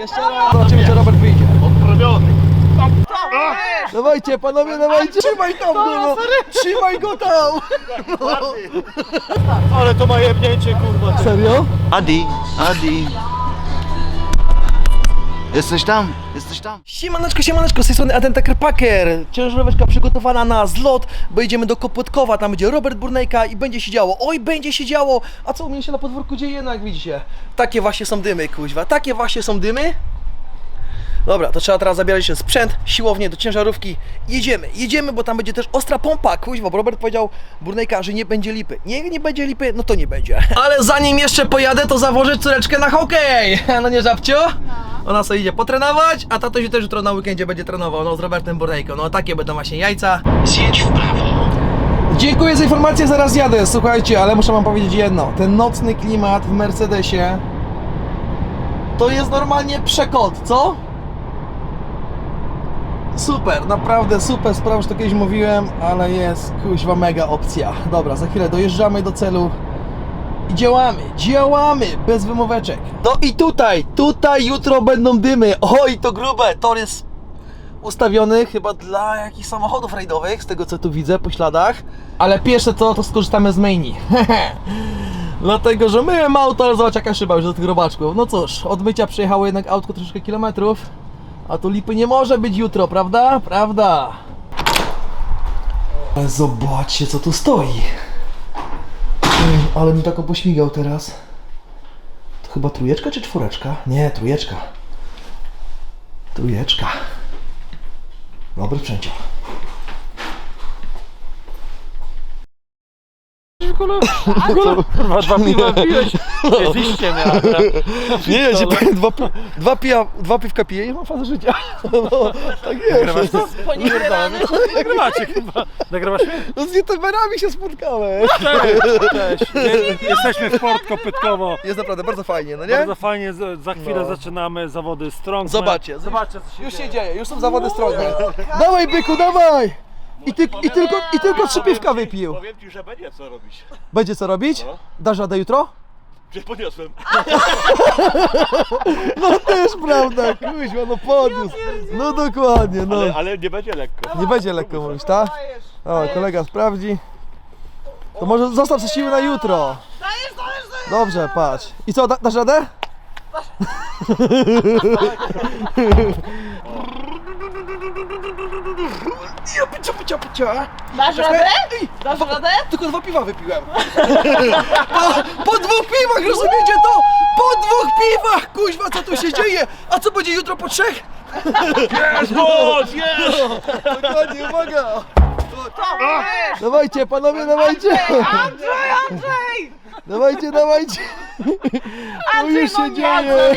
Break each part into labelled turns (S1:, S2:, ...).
S1: Jeszcze raz. Zobaczymy, czy Robert wyjdzie.
S2: Odprawiony.
S1: Dawajcie, panowie, dawajcie. Trzymaj tam go, no. Trzymaj go tam.
S2: Ale to ma jebnięcie, kurwa.
S1: Serio?
S3: Adi, Adi. Jesteś tam? Jesteś tam?
S1: Siemaneczko, siemaneczko, z tej strony Adenta Krpaker. Ciężaróweczka przygotowana na zlot, bo idziemy do Kopłotkowa, tam będzie Robert Burnejka i będzie się działo. Oj, będzie się działo! A co u mnie się na podwórku dzieje, no jak widzicie. Takie właśnie są dymy, kuźwa, takie właśnie są dymy. Dobra, to trzeba teraz zabierać się sprzęt, siłownie do ciężarówki. Jedziemy, jedziemy, bo tam będzie też ostra pompa, kuźwa, bo Robert powiedział Burnejka, że nie będzie lipy. Nie, nie będzie lipy, no to nie będzie. Ale zanim jeszcze pojadę, to zawożę córeczkę na hokej. No nie żabcio? Ona sobie idzie potrenować, a tato się też jutro na weekendzie będzie trenował, no z Robertem Burnejką. No takie będą właśnie jajca.
S3: Zjedź w prawo.
S1: Dziękuję za informację, zaraz jadę. Słuchajcie, ale muszę wam powiedzieć jedno. Ten nocny klimat w Mercedesie to jest normalnie przekot, co? Super, naprawdę super sprawa, już to kiedyś mówiłem, ale jest kuźwa mega opcja. Dobra, za chwilę dojeżdżamy do celu i działamy, działamy, bez wymóweczek. No i tutaj, tutaj jutro będą dymy. Oj, to grube, tor jest ustawiony chyba dla jakichś samochodów rajdowych, z tego co tu widzę po śladach. Ale pierwsze to, to skorzystamy z maini. Dlatego, że myłem auto, ale zobacz jaka szyba już do tych robaczków. No cóż, od mycia przyjechało jednak autko troszkę kilometrów. A tu lipy nie może być jutro, prawda? Prawda. Ale zobaczcie co tu stoi. Ale mi taką pośmigał teraz. To chyba trójeczka czy czwóreczka? Nie, trójeczka. Trójeczka. Dobry sprzęcior.
S2: Kurwa, dwa piwa piłeś. Jeździście miałem.
S1: Nie, ja się powiem, dwa, pi- dwa, pija, dwa piwka piję i mam fazę życia. No, tak jest.
S2: Nagrywacie, kurwa. Nagrywasz mnie?
S1: No z youtuberami się spotkałem.
S2: Cześć. Je- Jesteśmy w Port Kopytkowo.
S1: Jest naprawdę bardzo fajnie, no nie?
S2: Bardzo fajnie, z- za chwilę
S1: No.
S2: zaczynamy zawody Strongman.
S1: Zobaczcie,
S2: Zobaczcie co się
S1: Już
S2: dzieje.
S1: się dzieje, już są zawody strony. Dawaj byku, dawaj! I, ty, i, tylko, I tylko trzy piwka wypił.
S4: Powiem ci, że będzie co robić.
S1: Będzie co robić?
S4: No.
S1: Dasz radę jutro?
S4: Że podniosłem.
S1: No też prawda, kuźwa, no podniósł. No dokładnie, no.
S4: Ale, ale nie będzie lekko.
S1: Nie będzie lekko mówić, tak? O, kolega sprawdzi. To może zostaw sobie siły na jutro. Dobrze, patrz. I co, da, dasz radę? Pycia, pycia.
S5: Dasz radę? Dasz radę?
S1: Tylko dwa piwa wypiłem. Po, po dwóch piwach, rozumiecie to? Po dwóch piwach, kuźwa, co tu się dzieje? A co będzie jutro po trzech?
S4: Jest moc, jest!
S1: Dokładnie, uwaga. Dawajcie, panowie, dawajcie.
S5: Andrzej, Andrzej!
S1: Dawajcie, dawajcie. To już
S5: no
S1: się
S5: nie,
S1: dzieje.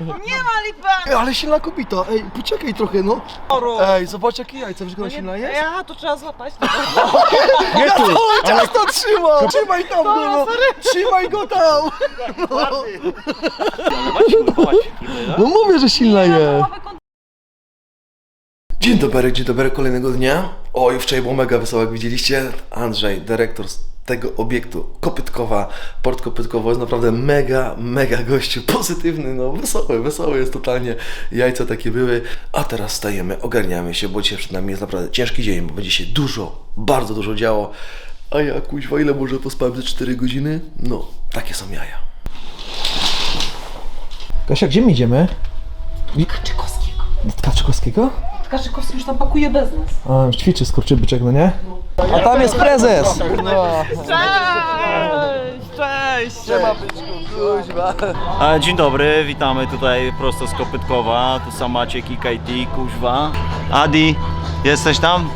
S5: no Nie ma lipy!
S1: Ej, ale silna kobita. Ej, poczekaj trochę, no. Ej, zobacz jakie jajce, wiesz, jak ona silna jest?
S5: Ja, to trzeba złapać.
S1: Ja cały czas to trzymam! Trzymaj tam go, no! Trzymaj go tam! No mówię, że silna jest. Dzień dobry, dzień dobry, kolejnego dnia. Oj, wczoraj było mega wesoło, jak widzieliście. Andrzej, dyrektor z tego obiektu Kopytkowa, Port Kopytkowo jest naprawdę mega, mega gościu, pozytywny, no wesoły, wesoły jest totalnie. Jajca takie były, a teraz stajemy, ogarniamy się, bo dzisiaj przed nami jest naprawdę ciężki dzień, bo będzie się dużo, bardzo dużo działo. A ja, kuźwa, ile może pospałem ze 4 godziny? No, takie są jaja. Kasia, gdzie my idziemy?
S5: Kaczykowskiego.
S1: Do
S5: Kaczykowski już tam pakuje bez nas.
S1: A, ćwiczy skurczybyczek, no nie? A tam jest prezes! No.
S5: Cześć! Cześć!
S1: Siema byczku, kuźwa.
S3: A, dzień dobry, witamy tutaj prosto z Kopytkowa. Tu sam Maciek i KT, kuźwa. Adi, jesteś tam?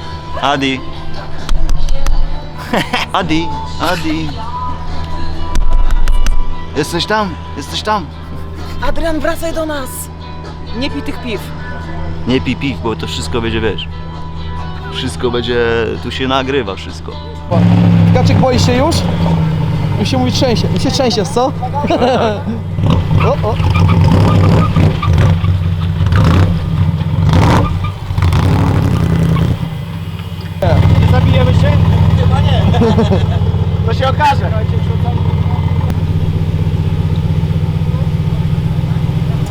S3: Adi. Adi, Adi. Jesteś tam? Jesteś tam?
S5: Adrian, wracaj do nas! Nie pij tych piw.
S3: Nie pij piw, bo to wszystko będzie, wiesz. Wszystko będzie, tu się nagrywa wszystko.
S1: Tkaczyk boisz się już? Już się mówi trzęsie. Mi się trzęsie, co? o, o.
S2: Nie zabijemy się? Chyba nie. To się okaże.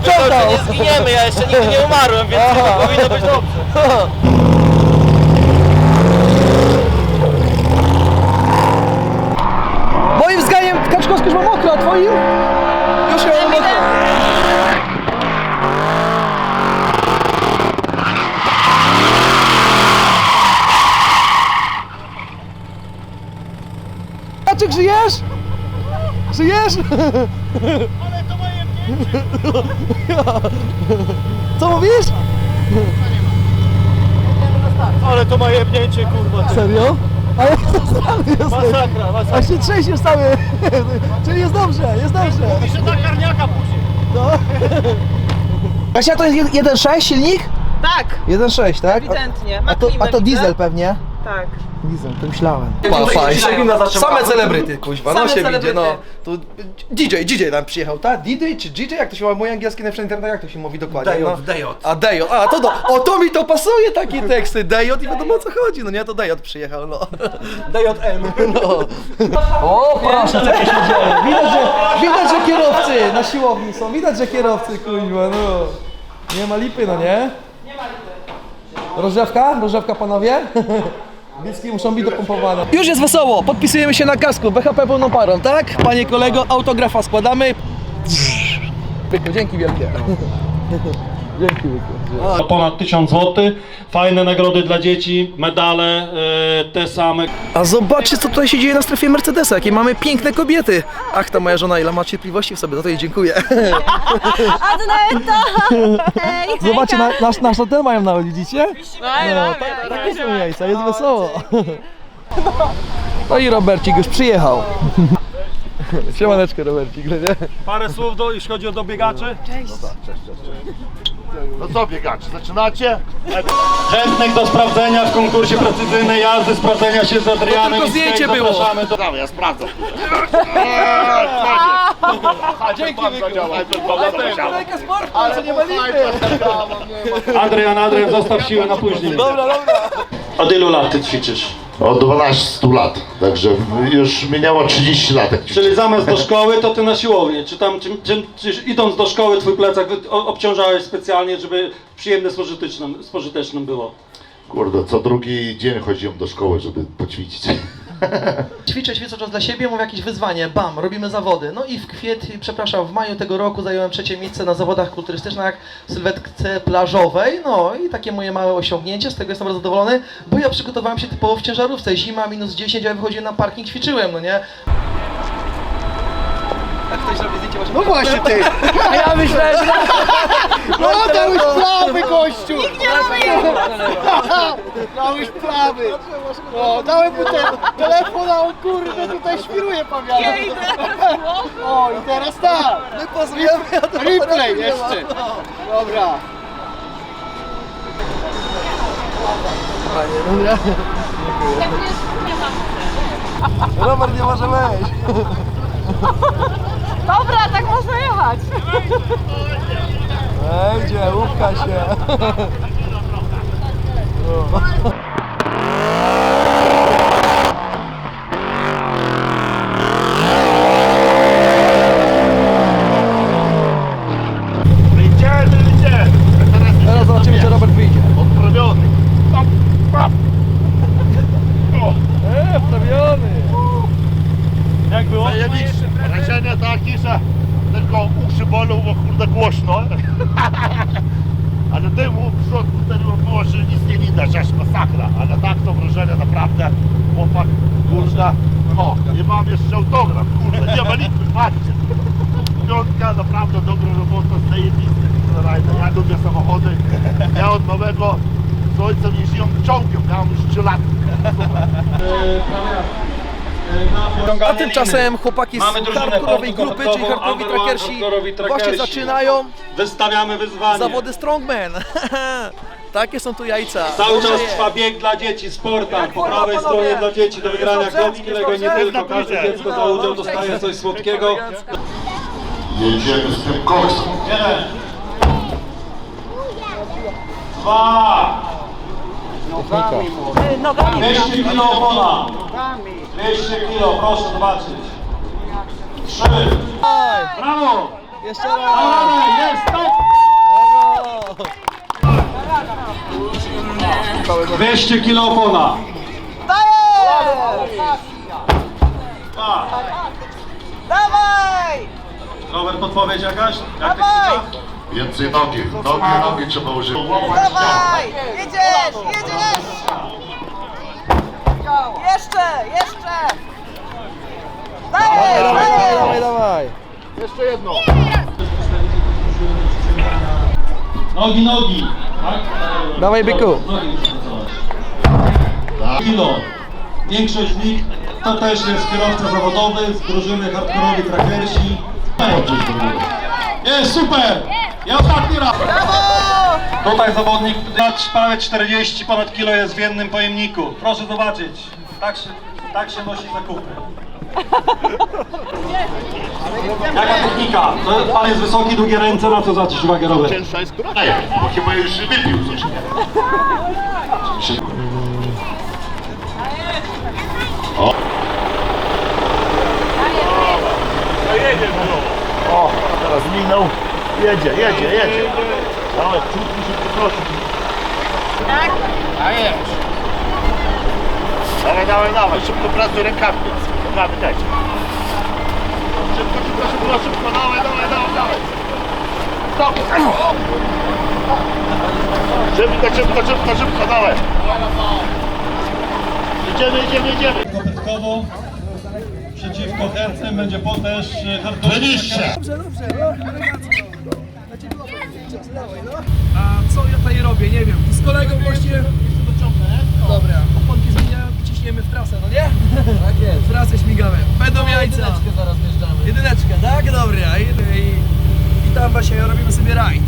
S1: Sprzątał.
S5: Nie zginiemy, ja jeszcze nigdy nie umarłem, więc chyba powinno być dobrze.
S1: Moim zdaniem Kaczkowski już ma mokro, a twoim? Już ją ma mokro. Kaczek, żyjesz? Żyjesz? To Co mówisz?
S2: Ale to ma jebnięcie, kurwa. ty.
S1: Serio? Ale cały jesteś.
S2: Masakra,
S1: A
S2: masakra.
S1: się trzęsiesz cały. Czyli jest dobrze, jest dobrze.
S2: Mówi, że ta karniaka później.
S1: Kasia, to jest 1.6 silnik?
S5: Tak,
S1: 1.6, tak?
S5: ewidentnie.
S1: A, a, to, a to diesel pewnie?
S5: Tak.
S1: Diesel, to myślałem.
S5: Same
S1: Same celebryty, kuźwa, no
S5: Same
S1: się
S5: celebryty.
S1: widzi, no. Tu DJ, DJ tam przyjechał, tak? DJ czy DJ? Jak to się mówi? Mój angielski na internet, jak to się mówi dokładnie?
S2: Dejot,
S1: no.
S2: Dejot.
S1: A Dejot, a to do, o to mi to pasuje takie teksty, Dejot i wiadomo o co chodzi, no nie? To Dejot przyjechał, no.
S2: DJM.
S1: no. O proszę, co tu się dzieje? Widać, że, widać, że kierowcy na siłowni są, widać, że kierowcy, kuźwa, no. Nie ma lipy, no nie? Nie ma lipy. Rozrzewka? Rozrzewka panowie? Bliski muszą być dopompowane. Już jest wesoło, podpisujemy się na kasku, BHP pełną parą, tak? Panie kolego, autografa składamy. Pyku, dzięki wielkie. Dzięki wielkie.
S6: ponad 1000 zł. Fajne nagrody dla dzieci, medale e, te same.
S1: A zobaczcie, co tutaj się dzieje na strefie Mercedesa, jakie mamy piękne kobiety. Ach, ta moja żona, ile ma cierpliwości w sobie, za to jej dziękuję.
S7: Adneta! Hej,
S1: Zobaczcie, na, nasz, nasz ten mają na widzicie?
S5: No,
S1: tak, takie są jajca, jest wesoło. No i Robercik już przyjechał. Siemaneczko Robercik, nie?
S6: Parę słów, do, jeśli chodzi o dobiegaczy.
S2: No co biegacze, zaczynacie?
S6: Chętnych do sprawdzenia w konkursie precyzyjnej jazdy, sprawdzenia się z Adrianem.
S1: tylko
S6: i
S1: zdjęcie
S6: Skype
S1: było.
S6: Zapraszamy do...
S2: Dawaj, ja sprawdzę. Dzięki,
S1: Ale nie ma lipy.
S6: Adrian, Adrian, zostaw siłę na później. Dobra, dobra. Od ilu lat ty ćwiczysz?
S8: Od 12 lat, także już minęło 30 lat. Jak
S6: Czyli zamiast do szkoły, to ty na siłownię. Czy tam, czy, czy, czy idąc do szkoły, twój plecak wy- o- obciążałeś specjalnie, żeby przyjemne z pożytecznym, z pożytecznym było?
S8: Kurde, co drugi dzień chodziłem do szkoły, żeby poćwiczyć.
S1: Ćwiczę, ćwiczę czas dla siebie, mówię jakieś wyzwanie, bam, robimy zawody. No i w kwietniu, przepraszam, w maju tego roku zająłem trzecie miejsce na zawodach kulturystycznych w sylwetce plażowej. No i takie moje małe osiągnięcie, z tego jestem bardzo zadowolony, bo ja przygotowałem się typowo w ciężarówce. Zima minus 10, a ja wychodziłem na parking, ćwiczyłem, no nie?
S2: No właśnie ty.
S1: A ja myślałem, że...
S2: No dałeś plawy, gościu. Nikt nie robi. Dałeś plawy. No, dałem mu ten telefon, a on kurde tutaj świruje pawiana. O, i teraz tak.
S1: My pozwiemy, ja to
S2: Replay jeszcze. Dobra.
S1: Robert nie może wejść.
S7: Dobra, tak można jechać.
S1: Wejdzie, łupka się.
S2: Idziemy, idziemy.
S1: Teraz zobaczymy, czy Robert wyjdzie.
S2: Odprawiony. Stop, stop. O,
S1: Eee, wprawiony.
S6: Jak było?
S2: zajebiście. Wrażenie takie, że tylko uszy bolą, bo kurde głośno. Ale dymu w środku wtedy było, że nic nie widać, aż masakra. Ale tak to wrażenie naprawdę, chłopak, kurde, o, nie mam jeszcze autograf, kurde, nie ma lipy, patrzcie. Piątka, naprawdę dobra robota, zajebiste, rajda. Ja lubię samochody, ja od małego z ojcem jeździłem czołgiem, miałem już 3 lata.
S1: A tymczasem chłopaki z hardkorowej grupy, czyli hardkorowi trackersi właśnie zaczynają
S6: Wystawiamy wyzwanie.
S1: zawody strongman. Takie są tu jajca.
S6: Cały czas trwa bieg dla dzieci, Sportan. Po prawej stronie dla dzieci do wygrania klocki Lego, nie
S1: Jest
S6: tylko. Każde dziecko do udziału dostaje coś słodkiego.
S8: Jedziemy z tym koksem.
S6: Jeden. Dwa.
S7: Nogami.
S6: 200 kilo opona. 200 kilo, proszę zobaczyć. Trzy. Brawo.
S1: Jeszcze raz!
S6: radę, jest, stop!
S1: Brawo!
S6: 200 kilo opona.
S7: Dawaj!
S6: Robert, podpowiedź jakaś? Jak
S7: Dawaj!
S8: Więcej nogi, nogi, nogi trzeba użyć.
S7: Dawaj! Jedziesz! Jedziesz! Dawaj!
S1: Dawaj, dawaj, dawaj!
S2: Jeszcze jedno.
S6: Nogi, nogi. Tak?
S1: Dawaj, byku.
S6: Kilo. Większość z nich to też jest kierowca zawodowy z drużyny hardkorowi trackersi. Jest super! I ostatni raz! Tutaj zawodnik prawie 40 ponad kilo jest w jednym pojemniku. Proszę zobaczyć. Tak się, tak się nosi zakupy. Jaka technika? To pan jest wysoki, długie ręce, na co zwrócić uwagę, Robert?
S2: Cięższa jest która?
S8: Ej, bo chyba już wypił coś.
S2: O, teraz minął. Jedzie, jedzie, jedzie. Dawaj, czutki się poprosi. Tak? Dawaj, dawaj, dawaj, szybko pracuj rękami. Rękami też. Szybko, szybko, szybko, szybko, dawaj, dawaj, dawaj, dawaj. Stop. Szybko, szybko, szybko, szybko, dawaj. Jedziemy, jedziemy, jedziemy.
S6: Kopytkowo przeciwko chętnym będzie potem hardkorowy
S2: Byliście.
S1: Dobrze, dobrze, no, elegancko. A co ja tutaj robię? Nie wiem. Z kolegą właśnie... Dobra, zmieniają i ciśniemy w trasę, no nie? Tak jest. W trasę śmigamy. Będą no, jajca. Jedyneczkę zaraz wjeżdżamy. Jedyneczkę, tak? Dobra. I, i, i tam właśnie robimy sobie rajd.